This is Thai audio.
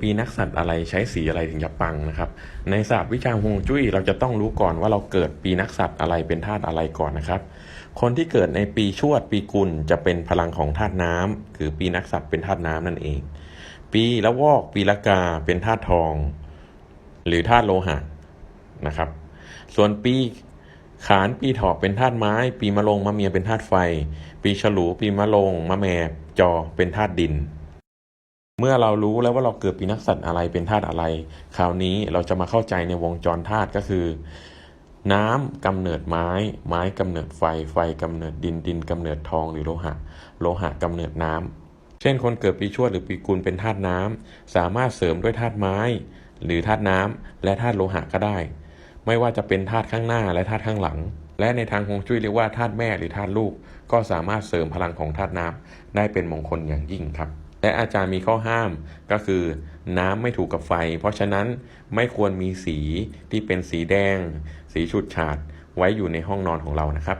ปีนักสัตว์อะไรใช้สีอะไรถึงจะปังนะครับ ในศาสตร์วิชาฮวงจุ้ยเราจะต้องรู้ก่อนว่าเราเกิดปีนักสัตว์อะไรเป็นธาตุอะไรก่อนนะครับ คนที่เกิดในปีชวดปีกุลจะเป็นพลังของธาตุน้ำคือปีนักสัตว์เป็นธาตุน้ำนั่นเอง ปีละวอกปีละกาเป็นธาตุทอง หรือธาตุโลหะนะครับ ส่วนปีขานปีถาะเป็นธาตุไม้ ปีมะลงมะเมียเป็นธาตุไฟ ปีฉลูปีมะลงมะแมจอเป็นธาตุดิน เมื่อเรารู้แล้วว่าเราเกิดปีนักสัตว์อะไรเป็นธาตุอะไร คราวนี้เราจะมาเข้าใจในวงจรธาตุก็คือ น้ำกำเนิดไม้ ไม้กำเนิดไฟ ไฟกำเนิดดิน ดินกำเนิดทองหรือโลหะ โลหะกำเนิดน้ำ เช่นคนเกิดปีชวดหรือปีกุลเป็นธาตุน้ำ สามารถเสริมด้วยธาตุไม้ หรือธาตุน้ำและธาตุโลหะก็ได้ ไม่ว่าจะเป็นธาตุข้างหน้าและธาตุข้างหลัง และในทางฮวงจุ้ยเรียกว่าธาตุแม่หรือธาตุลูก ก็สามารถเสริมพลังของธาตุน้ำได้เป็นมงคลอย่างยิ่งครับ และอาจารย์มีข้อห้ามก็คือ น้ำไม่ถูกกับไฟ เพราะฉะนั้นไม่ควรมีสีที่เป็นสีแดง สีฉุดฉาดไว้อยู่ในห้องนอนของเรานะครับ